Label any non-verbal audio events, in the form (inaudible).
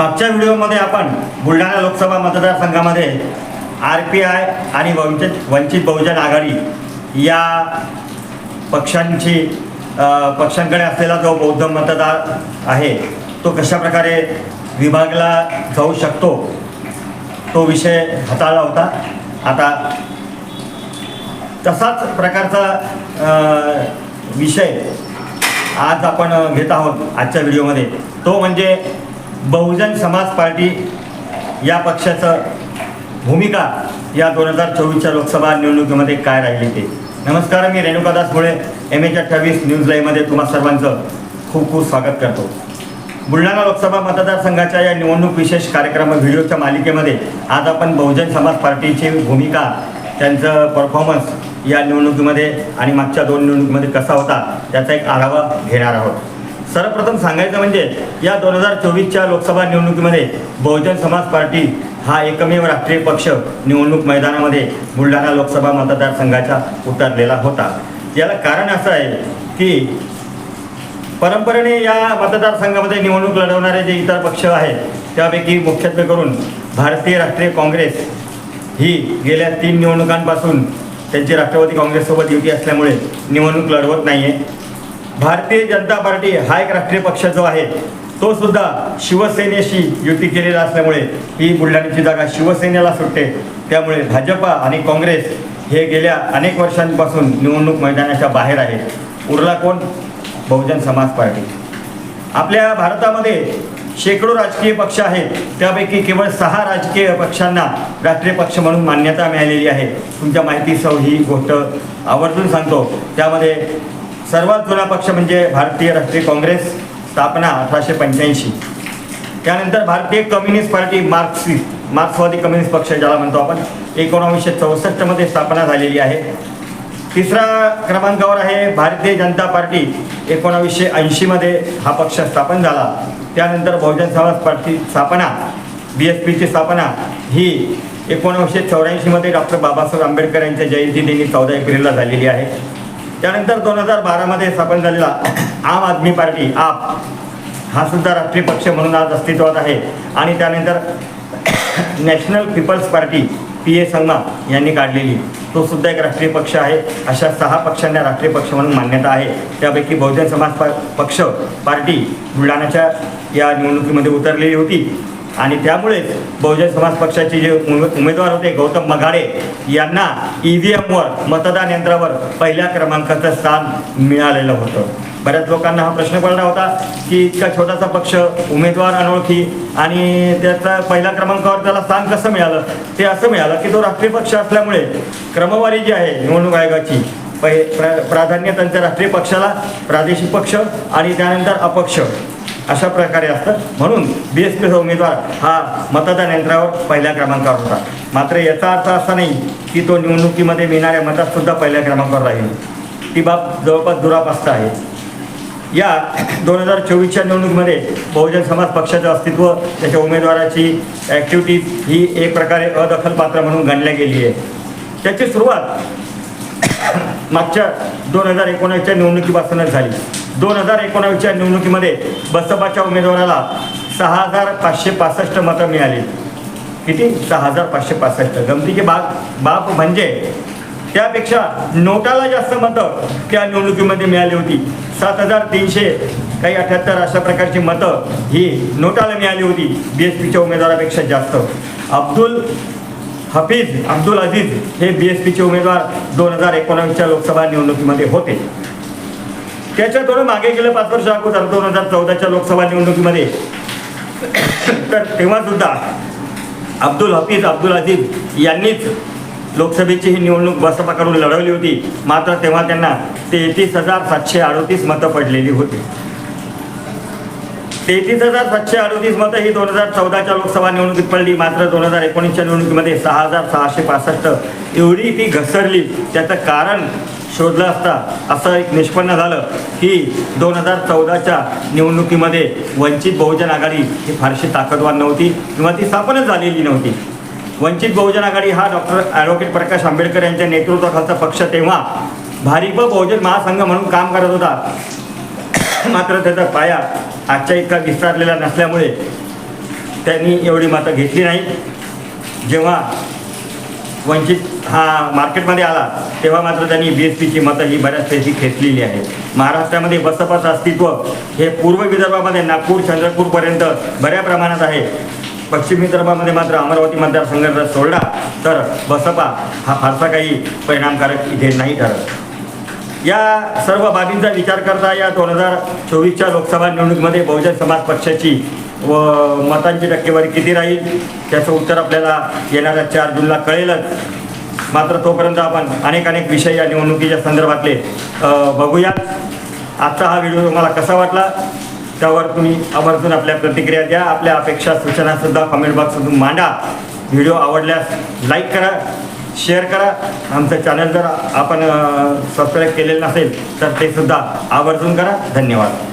मागच्या व्हिडिओमध्ये आपण बुलढाणा लोकसभा मतदारसंघामध्ये आर पी आय आणि वंचित वंचित बहुजन आघाडी या पक्षांची पक्षांकडे असलेला जो बौद्ध मतदार आहे तो कशाप्रकारे विभागला जाऊ शकतो तो विषय हाताळला होता. आता तसाच प्रकारचा विषय आज आपण घेत आहोत आजच्या व्हिडिओमध्ये. तो म्हणजे बहुजन समाज पार्टी या पक्षाचं भूमिका या दोन हजार चोवीसच्या लोकसभा निवडणुकीमध्ये काय राहिली ते? नमस्कार मी रेणुकादास मुळे एम एच अठ्ठावीस न्यूज लाईव्हमध्ये तुम्हा सर्वांचं खूप खूप स्वागत करतो. बुलढाणा लोकसभा मतदारसंघाच्या या निवडणूक विशेष कार्यक्रम व्हिडिओच्या मालिकेमध्ये आज आपण बहुजन समाज पार्टीची भूमिका त्यांचं परफॉर्मन्स या निवडणुकीमध्ये आणि मागच्या दोन निवडणुकीमध्ये कसा होता त्याचा एक आढावा घेणार आहोत. सर्वप्रथम सांगायचं म्हणजे या दोन हजार चोवीसच्या लोकसभा निवडणुकीमध्ये बहुजन समाज पार्टी हा एकमेव राष्ट्रीय पक्ष निवडणूक मैदानामध्ये बुलढाणा लोकसभा मतदारसंघाचा उतरलेला होता. याला कारण असं आहे की परंपरेने या मतदारसंघामध्ये निवडणूक लढवणारे जे इतर पक्ष आहेत त्यापैकी मुख्यत्वे करून भारतीय राष्ट्रीय काँग्रेस ही गेल्या तीन निवडणुकांपासून त्यांची राष्ट्रवादी काँग्रेससोबत युती असल्यामुळे निवडणूक लढवत नाही आहे भारतीय जनता पार्टी हा एक राष्ट्रीय पक्ष जो आहे तो सुद्धा शिवसेनेशी युती केलेला असल्यामुळे ही बुलढाण्याची जागा शिवसेनेला सुटते. त्यामुळे भाजपा आणि काँग्रेस हे गेल्या अनेक वर्षांपासून निवडणूक मैदानाच्या बाहेर आहेत उरला कोण? बहुजन समाज पार्टी. आपल्या भारतामध्ये शेकडो राजकीय पक्ष आहेत. त्यापैकी केवळ सहा राजकीय पक्षांना राष्ट्रीय पक्ष म्हणून मान्यता मिळालेली आहे. तुमच्या माहितीसह ही गोष्ट आवर्जून सांगतो. त्यामध्ये सर्वात जुना पक्ष म्हणजे भारतीय राष्ट्रीय काँग्रेस स्थापना अठराशे पंच्याऐंशी. त्यानंतर भारतीय कम्युनिस्ट पार्टी मार्क्सिस्ट मार्क्सवादी कम्युनिस्ट पक्ष ज्याला म्हणतो आपण एकोणावीसशे चौसष्टमध्ये स्थापना झालेली आहे. तिसरा क्रमांकावर आहे भारतीय जनता पार्टी एकोणावीसशे ऐंशीमध्ये हा पक्ष स्थापन झाला. त्यानंतर बहुजन समाज पार्टी स्थापना बी एस पीची स्थापना ही एकोणावीसशे चौऱ्याऐंशीमध्ये डॉक्टर बाबासाहेब आंबेडकर यांच्या जयंती दिनी चौदा एप्रिलला झालेली आहे. त्यानंतर दोन हजार बारामध्ये स्थापन झालेला आम आदमी पार्टी आप हा सुद्धा राष्ट्रीय पक्ष म्हणून आज अस्तित्वात आहे. आणि त्यानंतर national people's party P A Sangma यांनी काढलेली. तो सुद्धा एक राष्ट्रीय पक्ष आहे. अशा सहा पक्षांना राष्ट्रीय पक्ष म्हणून मान्यता आहे. त्यापैकी बहुजन समाज पा पक्ष पार्टी बुलढाण्याच्या या निवडणुकीमध्ये उतरलेली होती. आणि त्यामुळेच बहुजन समाज पक्षाचे जे उमे- उमेदवार होते गौतम मघाडे यांना ई एमवर मतदान यंत्रावर पहिल्या क्रमांकाचं स्थान मिळालेलं होतं. बऱ्याच लोकांना हा प्रश्न पडला होता की इतका छोटासा पक्ष उमेदवार अनोळखी आणि त्याचा पहिल्या क्रमांकावर त्याला स्थान कसं मिळालं? ते असं मिळालं की तो राष्ट्रीय पक्ष असल्यामुळे क्रमवारी जी आहे निवडणूक आयोगाची पहि प्राधान्य त्यांच्या राष्ट्रीय पक्षाला प्रादेशिक पक्ष आणि त्यानंतर अपक्ष. अशा प्रकारे असतं म्हणून बी एस पीचा उमेदवार हा मतदान यंत्रावर पहिल्या क्रमांकावर होता. मात्र याचा अर्थ असा नाही की तो निवडणुकीमध्ये मिळणाऱ्या मतातसुद्धा पहिल्या क्रमांकावर राहील. ती बाब जवळपास दुरापास्त आहे. या दोन हजार चोवीसच्या निवडणुकीमध्ये बहुजन समाज पक्षाचं अस्तित्व त्याच्या उमेदवाराची ॲक्टिव्हिटीज ही एक प्रकारे अदखलपात्र म्हणून गणल्या गेली आहे. त्याची सुरुवात (coughs) मागच्या दोन हजार एकोणीसच्या निवडणुकीपासूनच झाली. दोन हजार एकोणावीसच्या निवडणुकीमध्ये बसपाच्या उमेदवाराला सहा हजार पाचशे पासष्ट मतं मिळाली. किती? सहा हजार पाचशे पासष्ट. गमतीची बाब बाब म्हणजे त्यापेक्षा नोटाला जास्त मतं त्या निवडणुकीमध्ये मिळाली होती. सात हजार तीनशे काही अठ्याहत्तर अशा प्रकारची मतं ही नोटाला मिळाली होती बी एस पीच्या उमेदवारापेक्षा जास्त. अब्दुल हफीज अब्दुल अजीज हे बी एस पीचे उमेदवार दोन हजार एकोणावीसच्या लोकसभा निवडणुकीमध्ये होते. त्याच्या थोडं मागे गेलं पाच वर्ष अगोदर दोन हजार चौदाच्या लोकसभा निवडणुकीमध्ये. तर तेव्हा सुद्धा अब्दुल हफीज अब्दुल अजीज यांनीच लोकसभेची ही निवडणूक बसपाकडून लढवली होती. मात्र तेव्हा त्यांना तेहतीस हजार सातशे अडोतीस मतं पडलेली होती. तेहतीस हजार सातशे अडोतीस मतं ही दोन हजार चौदाच्या लोकसभा निवडणुकीत पडली. मात्र दोन हजार एकोणीसच्या निवडणुकीमध्ये सहा हजार सहाशे पासष्ट एवढी ती घसरली. त्याचं कारण शोधला असता असं एक निष्पन्न झालं की दोन हजार चौदाच्या निवडणुकीमध्ये वंचित बहुजन आघाडी ही फारशी ताकदवार नव्हती किंवा ती स्थापनच झालेली नव्हती. वंचित बहुजन आघाडी हा डॉक्टर ॲडव्होकेट प्रकाश आंबेडकर यांच्या नेतृत्वाखालचा पक्ष तेव्हा भारिप बहुजन महासंघ म्हणून काम करत होता. मात्र त्याचा पाया आजच्या इतका विस्तारलेला नसल्यामुळे त्यांनी एवढी मतं घेतली नाही. जेव्हा वंचित हा मार्केटमध्ये आला तेव्हा मात्र त्यांनी बी एस पीची मतं ही बऱ्याचपैकी खेचलेली आहे महाराष्ट्रामध्ये बसपाचं अस्तित्व हे पूर्व विदर्भामध्ये नागपूर चंद्रपूरपर्यंत बऱ्या प्रमाणात आहे. पश्चिम विदर्भामध्ये मात्र अमरावती मतदारसंघ जर सोडला तर बसपा हा फारसा काही परिणामकारक इथे नाही ठरत. या सर्व बाबींचा विचार करता या दोन हजार चोवीसच्या लोकसभा निवडणुकीमध्ये बहुजन समाज पक्षाची व मतांची टक्केवारी किती राहील त्याचं उत्तर आपल्याला येणाऱ्या चार जूनला कळेलच. मात्र तोपर्यंत आपण अनेक अनेक विषय या निवडणुकीच्या संदर्भातले बघूया बघूयात. आजचा हा व्हिडिओ तुम्हाला कसा वाटला त्यावर तुम्ही आवर्जून आपल्या प्रतिक्रिया द्या. आपल्या अपेक्षा सूचनासुद्धा कमेंट बॉक्समधून मांडा. व्हिडिओ आवडल्यास लाईक करा शेअर करा. आमचं चॅनल जर आपण सबस्क्राईब केलेलं नसेल तर ते सुद्धा आवर्जून करा. धन्यवाद.